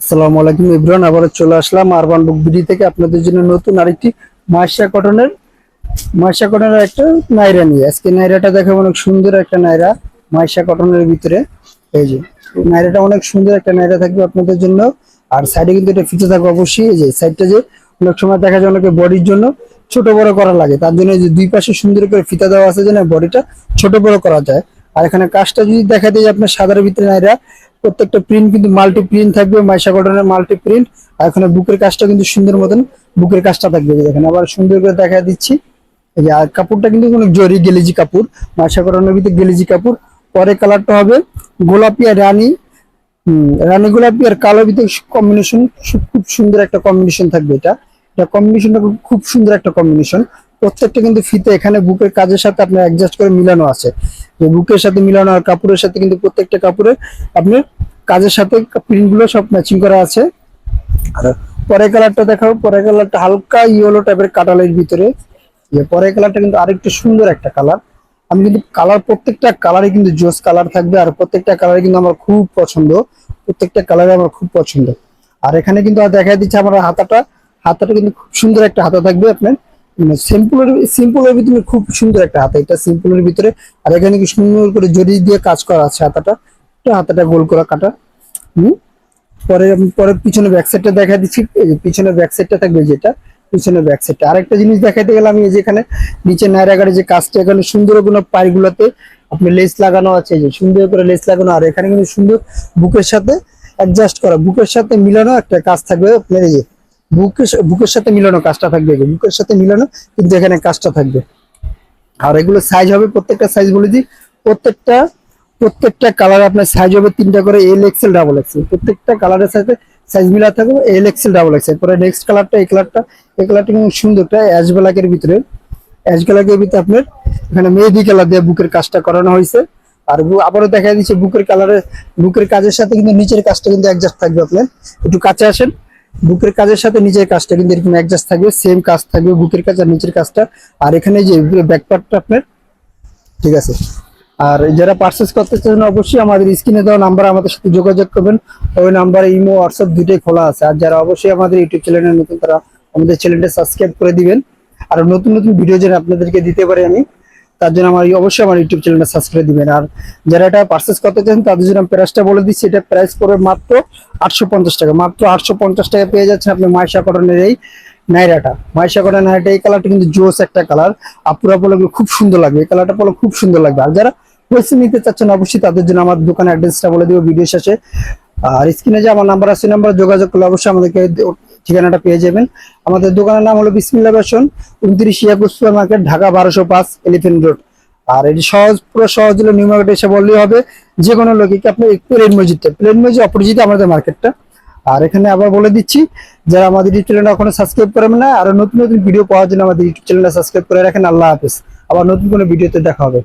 আসসালামু আলাইকুম ইব্রান আবার চলে আসলাম আরবান বুক থেকে আপনাদের জন্য নতুন আরেকটি মাইশা কটনের মাইশা কটনের একটা নাইরা নিয়ে। আজকে নাইরাটা দেখে অনেক সুন্দর একটা নাইরা মাইশা কটনের ভিতরে। এই যে, নাইরাটা অনেক সুন্দর একটা নাইরা থাকবে আপনাদের জন্য। আর সাইডে কিন্তু এটা ফিতে থাকবে অবশ্যই। এই যে সাইডটা যে অনেক সময় দেখা যায় অনেকে বডির জন্য ছোট বড় করা লাগে। তার জন্য যে দুই পাশে সুন্দর করে ফিতা দেওয়া আছে যেন বডিটা ছোট বড় করা যায়। আর এখানে কাজটা যদি দেখা যায় আপনার সাদার ভিতরে নাইরা প্রত্যেকটা প্রিন্ট কিন্তু মাল্টি প্রিন্ট থাকবে মাইশা কটনের মাল্টি প্রিন্ট আর এখানে বুকের কাজটা কিন্তু সুন্দর মতন, বুকের কাজটা থাকবে দেখেন, আবার সুন্দর করে দেখা দিচ্ছি। এই আর কাপড়টা কিন্তু কোনো জরি গেলেজি কাপড় মাইশা কটনের ভিতরে গেলেজি কাপড়। পরে কালারটা হবে গোলাপি আর রানী। রানী গোলাপি আর কালো ভিতরে কম্বিনেশন খুব সুন্দর একটা কম্বিনেশন থাকবে এটা। এটা কম্বিনেশনটা খুব সুন্দর একটা কম্বিনেশন প্রত্যেকটা কিন্তু ফিতে এখানে বুকের কাজের সাথে আপনার অ্যাডজাস্ট করে মিলানো আছে। যে বুকের সাথে মিলানো আর কাপড়ের সাথে কিন্তু প্রত্যেকটা কাপড়ে আপনার কাজের সাথে প্রিন্টগুলো সব ম্যাচিং করা আছে। আর পরের কালারটা দেখাবো পরের কালারটা হালকা ইয়েলো টাইপের কাটালের ভিতরে। যে পরের কালারটা কিন্তু আরেকটু সুন্দর একটা কালার আমি কিন্তু কালার প্রত্যেকটা কালারে কিন্তু জোস কালার থাকবে আর প্রত্যেকটা কালারে কিন্তু আমার খুব পছন্দ। প্রত্যেকটা কালারে আমার খুব পছন্দ। আর এখানে কিন্তু দেখা দিচ্ছে আমার হাতাটা। হাতাটা কিন্তু খুব সুন্দর একটা হাতা থাকবে আপনার। সিম্পলের সিম্পলের ভিতরে খুব সুন্দর একটা হাতা। এটা সিম্পলের ভিতরে। আর এখানে কি সুন্দর করে জড়ি দিয়ে কাজ করা আছে হাতাটা। হাতাটা গোল করা কাটা। হুম? পরে পরে পিছনে ব্যাক সাইডটা দেখা দিচ্ছি। পিছনে ব্যাক সাইডটা থাকবে যেটা, পিছনে ব্যাক সাইডটা আরেকটা জিনিস দেখাইতে গেলে আমি এই যে এখানে নিচে নাইরাগাড়ি যে কাজটা, এখানে সুন্দর কোনো পাইগুলোতে আপনি লেস লাগানো আছে যে সুন্দর করে লেস লাগানো। আর এখানে কিন্তু সুন্দর বুকের সাথে অ্যাডজাস্ট করা, বুকের সাথে মিলানো একটা কাজ থাকবে। আপনার এই যে বুকের বুকের সাথে মিলানো কাজটা থাকবে বুকের সাথে মিলানো, কিন্তু এখানে কাজটা থাকবে। আর এগুলো সাইজ হবে প্রত্যেকটা সাইজ বলে দিই। প্রত্যেকটা প্রত্যেকটা কালার আপনার সাইজ হবে তিনটা করে এল এক্সেল ডাবল এক্সেল প্রত্যেকটা কালারের সাথে সাইজ মিলা থাকবে এল এক্সেল ডাবল এক্সেল পরে নেক্সট কালারটা এই কালারটা এই কালারটা কিন্তু সুন্দরটা অ্যাশ ব্ল্যাকের ভিতরে। অ্যাশ ব্ল্যাকের ভিতরে আপনার এখানে মেহেদি কালার দিয়ে বুকের কাজটা করানো হয়েছে। আর আবারও দেখা দিচ্ছে বুকের কালারের বুকের কাজের সাথে কিন্তু নিচের কাজটা কিন্তু অ্যাডজাস্ট থাকবে আপনার। একটু কাছে আসেন। বুকের কাজের সাথে নিচের কাজটা কিন্তু এরকম অ্যাডজাস্ট থাকবে সেম কাজ থাকবে বুকের কাজ আর নিচের কাজটা। আর এখানে যে ব্যাকপার্টটা আপনার, ঠিক আছে। আর যারা পার্চেস করতে চান, অবশ্যই আমাদের স্ক্রিনে দেওয়া নাম্বার আমাদের সাথে যোগাযোগ করবেন। ওই নাম্বারে ইমো হোয়াটসঅ্যাপ দুটোই খোলা আছে। আর যারা অবশ্যই আমাদের ইউটিউব চ্যানেলে নতুন, তারা আমাদের চ্যানেলটা সাবস্ক্রাইব করে দিবেন। আর নতুন নতুন ভিডিও যেন আপনাদেরকে দিতে পারি আমি, তার জন্য আমার অবশ্যই আমার ইউটিউব চ্যানেলটা সাবস্ক্রাইব দিবেন। আর যারা এটা পার্চেস করতে চান, তাদের জন্য প্রাইসটা বলে দিচ্ছি। এটা প্রাইস পড়বে মাত্র আটশো পঞ্চাশ টাকা। মাত্র আটশো পঞ্চাশ টাকা পেয়ে যাচ্ছেন আপনি মাইশা কটনের এই নাইরাটা। মাইশা কটনের নাইরাটা, এই কালারটা কিন্তু জোস একটা কালার আপুরা পলো খুব সুন্দর লাগবে। এই কালারটা পলো খুব সুন্দর লাগবে। আর যারা পয়সা নিতে চাচ্ছেন অবশ্যই, তাদের জন্য আমার দোকানের অ্যাড্রেসটা বলে দিব ভিডিও শেষে। আর স্ক্রিনে যে আমার নাম্বার আছে নাম্বার যোগাযোগ করলে অবশ্যই আমাদেরকে ঠিকানাটা পেয়ে যাবেন। আমাদের দোকানের নাম হলো বিসমিল্লা বেসন উনত্রিশ ইয়াকুব সুপার মার্কেট, ঢাকা বারোশো পাঁচ, এলিফেন্ট রোড। আর এটি সহজ, পুরো সহজ হলো নিউ মার্কেট এসে বললেই হবে, যে কোনো লোককে আপনি প্লেন মসজিদটা প্লেন মসজিদ অপরিচিত আমাদের মার্কেটটা আর এখানে আবার বলে দিচ্ছি, যারা আমাদের ইউটিউব চ্যানেলটা এখনও সাবস্ক্রাইব করেন না আর নতুন নতুন ভিডিও পাওয়ার জন্য আমাদের ইউটিউব চ্যানেলটা সাবস্ক্রাইব করে রাখেন। আল্লাহ হাফেজ। আবার নতুন কোনো ভিডিওতে দেখা হবে।